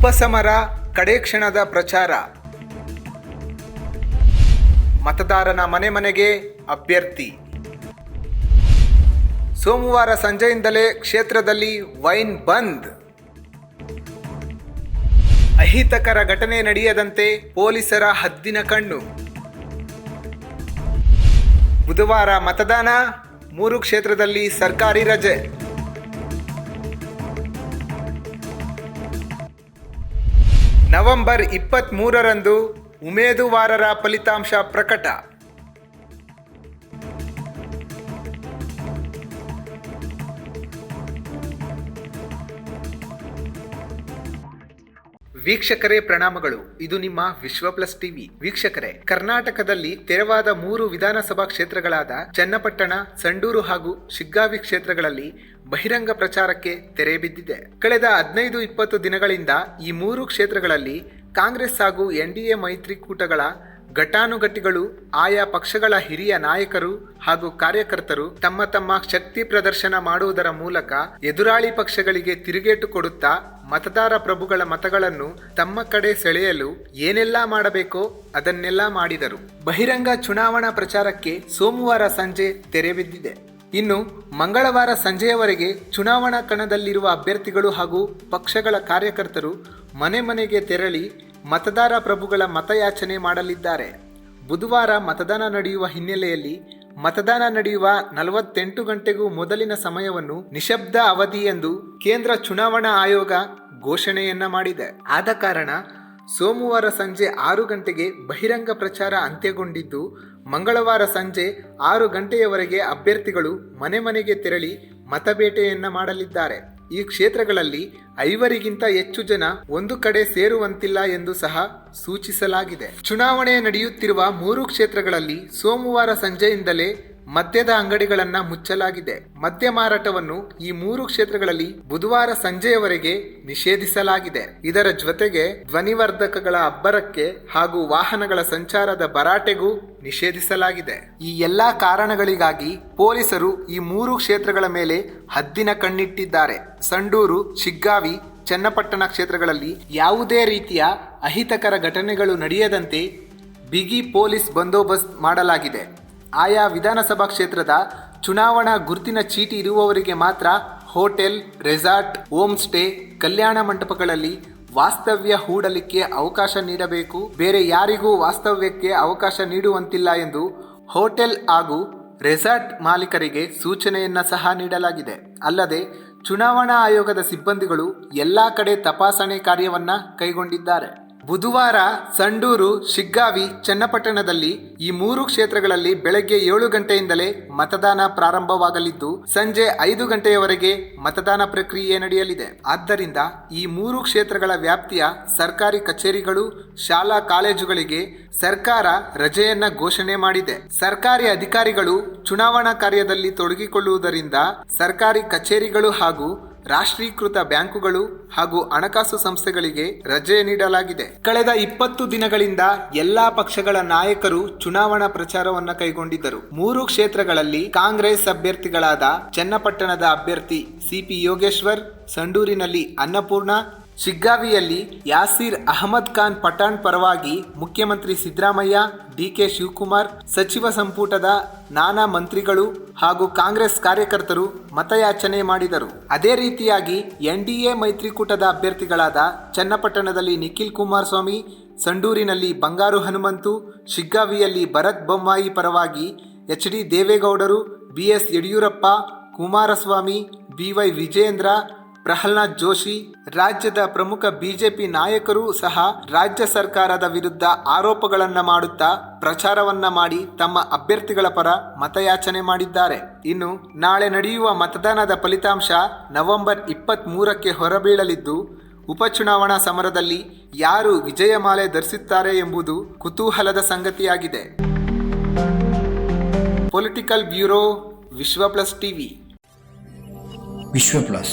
ಉಪಸಮರ ಕಡೆ ಕ್ಷಣದ ಪ್ರಚಾರ. ಮತದಾರನ ಮನೆ ಮನೆಗೆ ಅಭ್ಯರ್ಥಿ. ಸೋಮವಾರ ಸಂಜೆಯಿಂದಲೇ ಕ್ಷೇತ್ರದಲ್ಲಿ ವೈನ್ ಬಂದ್. ಅಹಿತಕರ ಘಟನೆ ನಡೆಯದಂತೆ ಪೊಲೀಸರ ಹದ್ದಿನ ಕಣ್ಣು. ಬುಧವಾರ ಮತದಾನ, ಮೂರು ಕ್ಷೇತ್ರದಲ್ಲಿ ಸರ್ಕಾರಿ ರಜೆ. ನವೆಂಬರ್ ಇಪ್ಪತ್ತ್ ಮೂರರಂದು ಉಮೇದುವಾರರ ಫಲಿತಾಂಶ ಪ್ರಕಟ. ವೀಕ್ಷಕರೇ ಪ್ರಣಾಮಗಳು. ಇದು ನಿಮ್ಮ ವಿಶ್ವ ಪ್ಲಸ್ ಟಿವಿ. ವೀಕ್ಷಕರೇ, ಕರ್ನಾಟಕದಲ್ಲಿ ತೆರವಾದ ಮೂರು ವಿಧಾನಸಭಾ ಕ್ಷೇತ್ರಗಳಾದ ಚನ್ನಪಟ್ಟಣ, ಸಂಡೂರು ಹಾಗೂ ಶಿಗ್ಗಾವಿ ಕ್ಷೇತ್ರಗಳಲ್ಲಿ ಬಹಿರಂಗ ಪ್ರಚಾರಕ್ಕೆ ತೆರೆ ಬಿದ್ದಿದೆ. ಕಳೆದ ಹದಿನೈದು ಇಪ್ಪತ್ತು ದಿನಗಳಿಂದ ಈ ಮೂರು ಕ್ಷೇತ್ರಗಳಲ್ಲಿ ಕಾಂಗ್ರೆಸ್ ಹಾಗೂ ಎನ್ಡಿಎ ಮೈತ್ರಿಕೂಟಗಳ ಘಟಾನುಘಟಿಗಳು ಆಯಾ ಪಕ್ಷಗಳ ಹಿರಿಯ ನಾಯಕರು ಹಾಗೂ ಕಾರ್ಯಕರ್ತರು ತಮ್ಮ ತಮ್ಮ ಶಕ್ತಿ ಪ್ರದರ್ಶನ ಮಾಡುವುದರ ಮೂಲಕ ಎದುರಾಳಿ ಪಕ್ಷಗಳಿಗೆ ತಿರುಗೇಟು ಕೊಡುತ್ತಾ ಮತದಾರ ಪ್ರಭುಗಳ ಮತಗಳನ್ನು ತಮ್ಮ ಕಡೆ ಸೆಳೆಯಲು ಏನೆಲ್ಲಾ ಮಾಡಬೇಕೋ ಅದನ್ನೆಲ್ಲ ಮಾಡಿದರು. ಬಹಿರಂಗ ಚುನಾವಣಾ ಪ್ರಚಾರಕ್ಕೆ ಸೋಮವಾರ ಸಂಜೆ ತೆರೆ ಬಿದ್ದಿದೆ. ಇನ್ನು ಮಂಗಳವಾರ ಸಂಜೆಯವರೆಗೆ ಚುನಾವಣಾ ಕಣದಲ್ಲಿರುವ ಅಭ್ಯರ್ಥಿಗಳು ಹಾಗೂ ಪಕ್ಷಗಳ ಕಾರ್ಯಕರ್ತರು ಮನೆ ಮನೆಗೆ ತೆರಳಿ ಮತದಾರ ಪ್ರಭುಗಳ ಮತಯಾಚನೆ ಮಾಡಲಿದ್ದಾರೆ. ಬುಧವಾರ ಮತದಾನ ನಡೆಯುವ ಹಿನ್ನೆಲೆಯಲ್ಲಿ ಮತದಾನ ನಡೆಯುವ ನಲವತ್ತೆಂಟು ಗಂಟೆಗೂ ಮೊದಲಿನ ಸಮಯವನ್ನು ನಿಶಬ್ದ ಅವಧಿ ಎಂದು ಕೇಂದ್ರ ಚುನಾವಣಾ ಆಯೋಗ ಘೋಷಣೆಯನ್ನ ಮಾಡಿದೆ. ಆದ ಕಾರಣ ಸೋಮವಾರ ಸಂಜೆ ಆರು ಗಂಟೆಗೆ ಬಹಿರಂಗ ಪ್ರಚಾರ ಅಂತ್ಯಗೊಂಡಿದ್ದು, ಮಂಗಳವಾರ ಸಂಜೆ ಆರು ಗಂಟೆಯವರೆಗೆ ಅಭ್ಯರ್ಥಿಗಳು ಮನೆ ಮನೆಗೆ ತೆರಳಿ ಮತಬೇಟೆಯನ್ನ ಮಾಡಲಿದ್ದಾರೆ. ಈ ಕ್ಷೇತ್ರಗಳಲ್ಲಿ ಐವರಿಗಿಂತ ಹೆಚ್ಚು ಜನ ಒಂದು ಕಡೆ ಸೇರುವಂತಿಲ್ಲ ಎಂದು ಸಹ ಸೂಚಿಸಲಾಗಿದೆ. ಚುನಾವಣೆ ನಡೆಯುತ್ತಿರುವ ಮೂರು ಕ್ಷೇತ್ರಗಳಲ್ಲಿ ಸೋಮವಾರ ಸಂಜೆಯಿಂದಲೇ ಮದ್ಯದ ಅಂಗಡಿಗಳನ್ನ ಮುಚ್ಚಲಾಗಿದೆ. ಮದ್ಯ ಮಾರಾಟವನ್ನು ಈ ಮೂರು ಕ್ಷೇತ್ರಗಳಲ್ಲಿ ಬುಧವಾರ ಸಂಜೆಯವರೆಗೆ ನಿಷೇಧಿಸಲಾಗಿದೆ. ಇದರ ಜೊತೆಗೆ ಧ್ವನಿವರ್ಧಕಗಳ ಅಬ್ಬರಕ್ಕೆ ಹಾಗೂ ವಾಹನಗಳ ಸಂಚಾರದ ಭರಾಟೆಗೂ ನಿಷೇಧಿಸಲಾಗಿದೆ. ಈ ಎಲ್ಲಾ ಕಾರಣಗಳಿಗಾಗಿ ಪೊಲೀಸರು ಈ ಮೂರು ಕ್ಷೇತ್ರಗಳ ಮೇಲೆ ಹದ್ದಿನ ಕಣ್ಣಿಟ್ಟಿದ್ದಾರೆ. ಸಂಡೂರು, ಶಿಗ್ಗಾವಿ, ಚನ್ನಪಟ್ಟಣ ಕ್ಷೇತ್ರಗಳಲ್ಲಿ ಯಾವುದೇ ರೀತಿಯ ಅಹಿತಕರ ಘಟನೆಗಳು ನಡೆಯದಂತೆ ಬಿಗಿ ಪೊಲೀಸ್ ಬಂದೋಬಸ್ತ್ ಮಾಡಲಾಗಿದೆ. ಆಯಾ ವಿಧಾನಸಭಾ ಕ್ಷೇತ್ರದ ಚುನಾವಣಾ ಗುರುತಿನ ಚೀಟಿ ಇರುವವರಿಗೆ ಮಾತ್ರ ಹೋಟೆಲ್, ರೆಸಾರ್ಟ್, ಹೋಮ್ ಸ್ಟೇ, ಕಲ್ಯಾಣ ಮಂಟಪಗಳಲ್ಲಿ ವಾಸ್ತವ್ಯ ಹೂಡಲಿಕ್ಕೆ ಅವಕಾಶ ನೀಡಬೇಕು. ಬೇರೆ ಯಾರಿಗೂ ವಾಸ್ತವ್ಯಕ್ಕೆ ಅವಕಾಶ ನೀಡುವಂತಿಲ್ಲ ಎಂದು ಹೋಟೆಲ್ ಹಾಗೂ ರೆಸಾರ್ಟ್ ಮಾಲೀಕರಿಗೆ ಸೂಚನೆಯನ್ನ ಸಹ ನೀಡಲಾಗಿದೆ. ಅಲ್ಲದೆ, ಚುನಾವಣಾ ಆಯೋಗದ ಸಿಬ್ಬಂದಿಗಳು ಎಲ್ಲಾ ಕಡೆ ತಪಾಸಣೆ ಕಾರ್ಯವನ್ನ ಕೈಗೊಂಡಿದ್ದಾರೆ. ಬುಧವಾರ ಸಂಡೂರು, ಶಿಗ್ಗಾವಿ, ಚನ್ನಪಟ್ಟಣದಲ್ಲಿ ಈ ಮೂರು ಕ್ಷೇತ್ರಗಳಲ್ಲಿ ಬೆಳಗ್ಗೆ ಏಳು ಗಂಟೆಯಿಂದಲೇ ಮತದಾನ ಪ್ರಾರಂಭವಾಗಲಿದ್ದು, ಸಂಜೆ ಐದು ಗಂಟೆಯವರೆಗೆ ಮತದಾನ ಪ್ರಕ್ರಿಯೆ ನಡೆಯಲಿದೆ. ಆದ್ದರಿಂದ ಈ ಮೂರು ಕ್ಷೇತ್ರಗಳ ವ್ಯಾಪ್ತಿಯ ಸರ್ಕಾರಿ ಕಚೇರಿಗಳು, ಶಾಲಾ ಕಾಲೇಜುಗಳಿಗೆ ಸರ್ಕಾರ ರಜೆಯನ್ನ ಘೋಷಣೆ ಮಾಡಿದೆ. ಸರ್ಕಾರಿ ಅಧಿಕಾರಿಗಳು ಚುನಾವಣಾ ಕಾರ್ಯದಲ್ಲಿ ತೊಡಗಿಕೊಳ್ಳುವುದರಿಂದ ಸರ್ಕಾರಿ ಕಚೇರಿಗಳು ಹಾಗೂ ರಾಷ್ಟ್ರೀಕೃತ ಬ್ಯಾಂಕುಗಳು ಹಾಗೂ ಹಣಕಾಸು ಸಂಸ್ಥೆಗಳಿಗೆ ರಜೆ ನೀಡಲಾಗಿದೆ. ಕಳೆದ ಇಪ್ಪತ್ತು ದಿನಗಳಿಂದ ಎಲ್ಲಾ ಪಕ್ಷಗಳ ನಾಯಕರು ಚುನಾವಣಾ ಪ್ರಚಾರವನ್ನು ಕೈಗೊಂಡಿದ್ದರು. ಮೂರು ಕ್ಷೇತ್ರಗಳಲ್ಲಿ ಕಾಂಗ್ರೆಸ್ ಅಭ್ಯರ್ಥಿಗಳಾದ ಚನ್ನಪಟ್ಟಣದ ಅಭ್ಯರ್ಥಿ ಸಿಪಿ ಯೋಗೇಶ್ವರ್, ಸಂಡೂರಿನಲ್ಲಿ ಅನ್ನಪೂರ್ಣ ಶಿಗ್ಗಾವಿಯಲ್ಲಿ ಯಾಸೀರ್ ಅಹಮದ್ ಖಾನ್ ಪಠಾಣ್ ಪರವಾಗಿ ಮುಖ್ಯಮಂತ್ರಿ ಸಿದ್ದರಾಮಯ್ಯ, ಡಿಕೆ ಶಿವಕುಮಾರ್, ಸಚಿವ ಸಂಪುಟದ ನಾನಾ ಮಂತ್ರಿಗಳು ಹಾಗೂ ಕಾಂಗ್ರೆಸ್ ಕಾರ್ಯಕರ್ತರು ಮತಯಾಚನೆ ಮಾಡಿದರು. ಅದೇ ರೀತಿಯಾಗಿ ಎನ್ಡಿಎ ಮೈತ್ರಿಕೂಟದ ಅಭ್ಯರ್ಥಿಗಳಾದ ಚನ್ನಪಟ್ಟಣದಲ್ಲಿ ನಿಖಿಲ್ ಕುಮಾರಸ್ವಾಮಿ, ಸಂಡೂರಿನಲ್ಲಿ ಬಂಗಾರು ಹನುಮಂತು, ಶಿಗ್ಗಾವಿಯಲ್ಲಿ ಭರತ್ ಬೊಮ್ಮಾಯಿ ಪರವಾಗಿ ಎಚ್ ಡಿ ದೇವೇಗೌಡರು, ಬಿಎಸ್ ಯಡಿಯೂರಪ್ಪ, ಕುಮಾರಸ್ವಾಮಿ, ಬಿವೈ ವಿಜೇಂದ್ರ ಪ್ರಹ್ಲಾದ್ ಜೋಶಿ, ರಾಜ್ಯದ ಪ್ರಮುಖ ಬಿಜೆಪಿ ನಾಯಕರು ಸಹ ರಾಜ್ಯ ಸರ್ಕಾರದ ವಿರುದ್ಧ ಆರೋಪಗಳನ್ನ ಮಾಡುತ್ತಾ ಪ್ರಚಾರವನ್ನ ಮಾಡಿ ತಮ್ಮ ಅಭ್ಯರ್ಥಿಗಳ ಪರ ಮತಯಾಚನೆ ಮಾಡಿದ್ದಾರೆ. ಇನ್ನು ನಾಳೆ ನಡೆಯುವ ಮತದಾನದ ಫಲಿತಾಂಶ ನವೆಂಬರ್ ಇಪ್ಪತ್ತ್ ಮೂರಕ್ಕೆ ಹೊರಬೀಳಲಿದ್ದು, ಉಪಚುನಾವಣಾ ಸಮರದಲ್ಲಿ ಯಾರು ವಿಜಯಮಾಲೆ ಧರಿಸುತ್ತಾರೆ ಎಂಬುದು ಕುತೂಹಲದ ಸಂಗತಿಯಾಗಿದೆ. Political bureau Vishwa plus TV. Vishwa plus